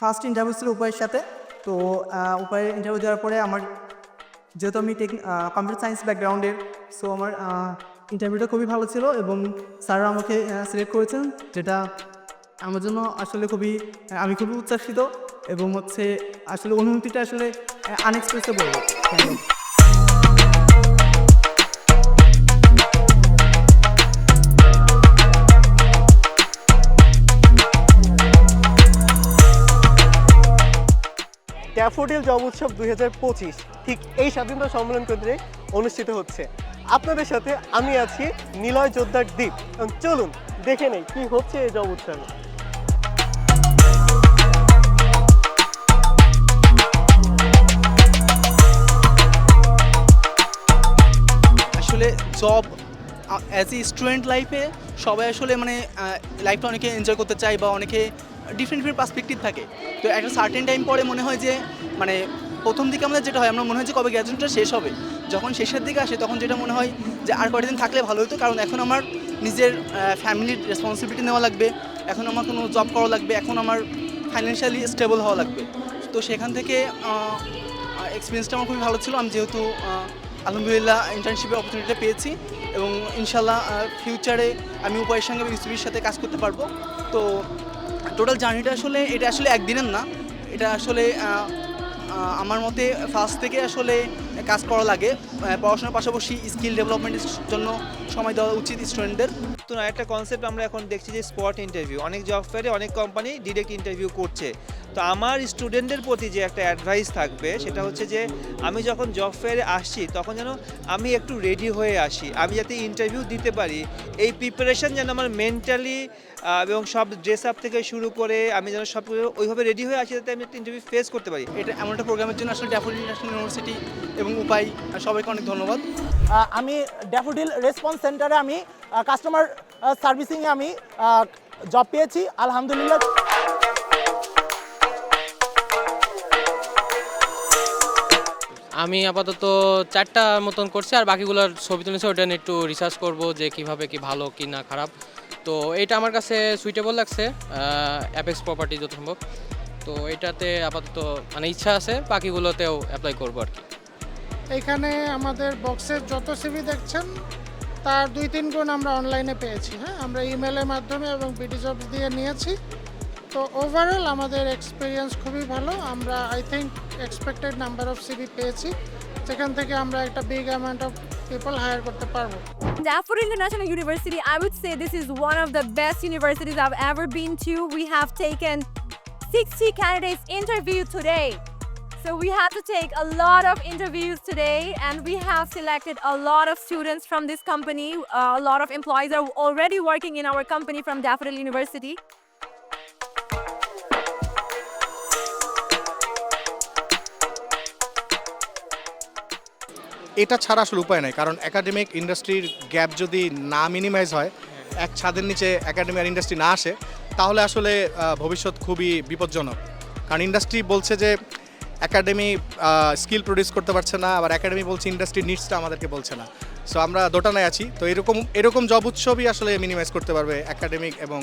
First interview ছিল উপায়ের সাথে। তো উপায়ের ইন্টারভিউ দেওয়ার পরে আমার যেহেতু আমি টেক কম্পিউটার সায়েন্স ব্যাকগ্রাউন্ডের সো আমার ইন্টারভিউটা খুবই ভালো ছিল এবং স্যাররা আমাকে সিলেক্ট করেছেন, যেটা আমার জন্য আসলে খুবই, আমি খুবই উচ্ছ্বাসিত এবং হচ্ছে আসলে অনুভূতিটা আসলে আনএক্সপ্রেসে আনএক্সপ্রেসেবল ড্যাফোডিল জব উৎসব দুই হাজার পঁচিশ, ঠিক এই স্বাধীনতা সম্মেলন কেন্দ্রে অনুষ্ঠিত হচ্ছে। আপনাদের সাথে আমি আছি নিলয় যোদ্ধার দ্বীপ। চলুন, দেখে নেই কি হচ্ছে এই জব উৎসবে। আসলে জব অ্যাজ এ স্টুডেন্ট লাইফে সবাই আসলে মানে লাইফটা অনেকে এনজয় করতে চায় বা অনেকে ডিফারেন্ট ডিফারেন্ট পার্সপেক্টিভ থাকে। তো একটা সার্টেন টাইম পরে মনে হয় যে মানে প্রথম দিকে আমাদের যেটা হয়, আমরা মনে হয় যে কবে গ্র্যাজুয়েশনটা শেষ হবে। যখন শেষের দিকে আসে, তখন যেটা মনে হয় যে আর কয়েকদিন দিন থাকলে ভালো হতো, কারণ এখন আমার নিজের ফ্যামিলির রেসপন্সিবিলিটি নেওয়া লাগবে, এখন আমার কোনো জব করা লাগবে, এখন আমার ফাইন্যান্সিয়ালি স্টেবল হওয়া লাগবে। তো সেখান থেকে এক্সপিরিয়েন্সটা আমার খুবই ভালো ছিল। আমি যেহেতু আলহামদুলিল্লাহ ইন্টার্নশিপের অপরচুনিটিটা পেয়েছি এবং ইনশাল্লাহ ফিউচারে আমি উপায়ের সঙ্গে ইউসিবির সাথে কাজ করতে পারব। তো টোটাল জার্নিটা আসলে, এটা আসলে একদিনের না। এটা আসলে আমার মতে ফার্স্ট থেকে আসলে কাজ করা লাগে। পড়াশোনার পাশাপাশি স্কিল ডেভেলপমেন্টের জন্য সময় দেওয়া উচিত স্টুডেন্টদের তো একটা কনসেপ্ট আমরা এখন দেখছি যে স্পট ইন্টারভিউ অনেক জব ফেয়ারে অনেক কোম্পানি ডিরেক্ট ইন্টারভিউ করছে। তো আমার স্টুডেন্টদের প্রতি যে একটা অ্যাডভাইস থাকবে সেটা হচ্ছে যে আমি যখন জব ফেয়ারে আসছি তখন যেন আমি একটু রেডি হয়ে আসি। আমি যাতে ইন্টারভিউ দিতে পারি। এই প্রিপারেশন যেন আমার মেন্টালি এবং সব ড্রেস আপ থেকে শুরু করে আমি যেন সব কিছু ওইভাবে রেডি হয়ে আসি যাতে আমি একটা ইন্টারভিউ ফেস করতে পারি। এটা এমন একটা প্রোগ্রামের জন্য আসলে ড্যাফোডিল ন্যাশনাল ইউনিভার্সিটি এবং উপায় সবাইকে অনেক ধন্যবাদ। আমি ড্যাফোডিল রেসপন্স সেন্টারে আমি কাস্টমার সার্ভিসিংয়ে আমি জব পেয়েছি আলহামদুলিল্লাহ। আমি আপাতত চারটা মতন করছি, আর বাকিগুলোর ছবি তুলেছি, ওটা নিয়ে একটু রিসার্চ করব যে কীভাবে কি ভালো কি না খারাপ। তো এটা আমার কাছে সুইটেবল লাগছে অ্যাপেক্স প্রপার্টি যত সম্ভব। তো এটাতে আপাতত মানে ইচ্ছা আছে, বাকিগুলোতেও অ্যাপ্লাই করব আর কি। এখানে আমাদের বক্সের যত সিভি দেখছেন, তার দুই তিন গুণ আমরা অনলাইনে পেয়েছি হ্যাঁ? আমরা ইমেলের মাধ্যমে এবং বিডি জবস দিয়ে নিয়েছি। তো ওভারঅল আমাদের এক্সপিরিয়েন্স খুবই ভালো আমরা I think expected number of CV পেয়েছি যেখান থেকে আমরা একটা big amount of people hire করতে পারবো Daffodil International University, I would say this is one of the best universities I've ever been to. We have taken 60 candidates interview today. So we had to take a lot of interviews today and we have selected a lot of students from this company. Uh, a lot of employees are already working in our company from Daffodil University. এটা ছাড়া আসলে উপায় নাই, কারণ academic ইন্ডাস্ট্রির gap যদি না minimise হয়, এক ছাদের নিচে একাডেমি আর ইন্ডাস্ট্রি না আসে, তাহলে আসলে ভবিষ্যৎ খুবই বিপজ্জনক। কারণ ইন্ডাস্ট্রি বলছে যে একাডেমি স্কিল প্রডিউস করতে পারছে না, আবার একাডেমি বলছে ইন্ডাস্ট্রি নিডসটা আমাদেরকে বলছে না। সো আমরা দোটানায় আছি, তো এরকম এরকম জব উৎসবই আসলে মিনিমাইজ করতে পারবে একাডেমিক এবং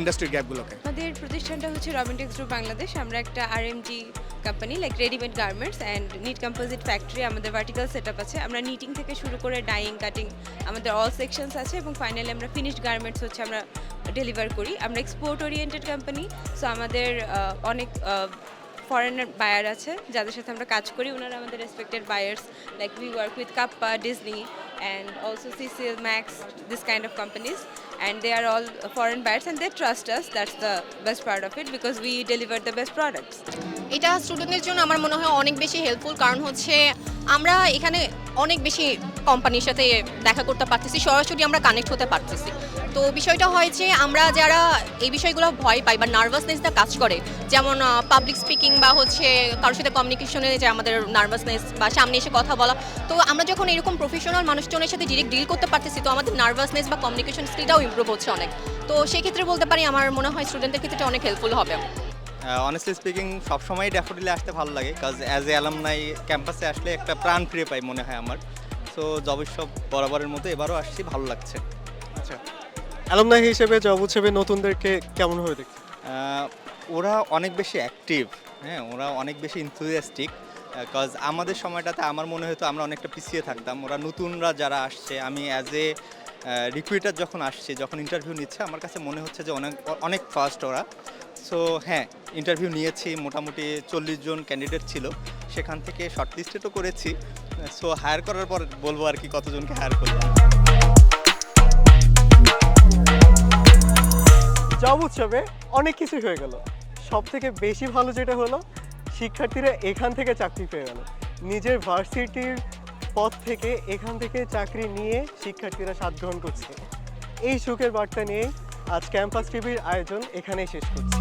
ইন্ডাস্ট্রির গ্যাপগুলোকে আমাদের প্রতিষ্ঠানটা হচ্ছে রবিনটেক্স গ্রুপ বাংলাদেশ, আমরা একটা RMG company like readymade garments and knit composite factory আমাদের ভার্টিক্যাল সেট আছে। আমরা নিটিং থেকে শুরু করে ডাইং কাটিং আমাদের অল সেকশনস আছে এবং ফাইনালি আমরা ফিনিশড গার্মেন্টস হচ্ছে আমরা ডেলিভার করি। আমরা এক্সপোর্ট ওরিয়েন্টেড কোম্পানি সো আমাদের অনেক ফরেনার বায়ার আছে, যাদের সাথে আমরা কাজ করি। ওনারা আমাদের respected buyers like we work with Kappa Disney and also CCL Max this kind of companies and they are all foreign buyers and they trust us. That's the best part of it because we deliver the best products. এটা স্টুডেন্টদের জন্য আমার মনে হয় অনেক বেশি helpful কারণ হচ্ছে আমরা এখানে অনেক বেশি কোম্পানির সাথে দেখা করতে পারতেছি, সরাসরি আমরা কানেক্ট হতে পারতেছি। তো বিষয়টা হয় যে আমরা যারা এই বিষয়গুলো ভয় পাই বা নার্ভাসনেসটা কাজ করে, যেমন পাবলিক স্পিকিং বা হচ্ছে কারোর সাথে কমিউনিকেশনে যে আমাদের নার্ভাসনেস বা সামনে এসে কথা বলা, তো আমরা যখন এরকম প্রফেশনাল মানুষজনের সাথে ডিরেক্ট ডিল করতে পারতেছি তো আমাদের নার্ভাসনেস বা কমিউনিকেশন স্কিলটাও ইমপ্রুভ হচ্ছে অনেক। তো সেক্ষেত্রে বলতে পারি আমার মনে হয় স্টুডেন্টদের ক্ষেত্রে অনেক হেল্পফুল হবে। অনেস্টলি স্পিকিং সবসময় ড্যাফোডিলে আসতে ভালো লাগে কাজ অ্যাজ এ অ্যালামনাই ক্যাম্পাসে আসলে একটা প্রাণ ফিরে পাই মনে হয় আমার। সো জব উৎসব বরাবরের মতো এবারও আসছি ভালো লাগছে। আচ্ছা অ্যালমনাই হিসেবে জব উৎসবে নতুনদেরকে কেমনভাবে দেখছেন? ওরা অনেক বেশি অ্যাক্টিভ হ্যাঁ ওরা অনেক বেশি ইনথুজিয়াস্টিক কজ আমাদের সময়টাতে আমার মনে হতো আমরা অনেকটা পিছিয়ে থাকতাম। ওরা নতুনরা যারা আসছে, আমি অ্যাজ এ রিক্রুইটার যখন আসছে, যখন ইন্টারভিউ নিচ্ছে, আমার কাছে মনে হচ্ছে যে অনেক অনেক ফাস্ট ওরা। সো হ্যাঁ ইন্টারভিউ নিয়েছি, মোটামুটি চল্লিশ জন ক্যান্ডিডেট ছিল। সেখান থেকে শর্ট লিস্টেডও করেছি। সো হায়ার করার পর বলব আর কি কতজনকে হায়ার করলাম জব উৎসবে অনেক কিছুই হয়ে গেল। সব থেকে বেশি ভালো যেটা হলো শিক্ষার্থীরা এখান থেকে চাকরি পেয়ে গেল। নিজের ভার্সিটির পথ থেকে এখান থেকে চাকরি নিয়ে শিক্ষার্থীরা সাত গ্রহণ করছে। এই সুখের বার্তা নিয়ে আজ ক্যাম্পাস টিভির আয়োজন এখানেই শেষ করছি।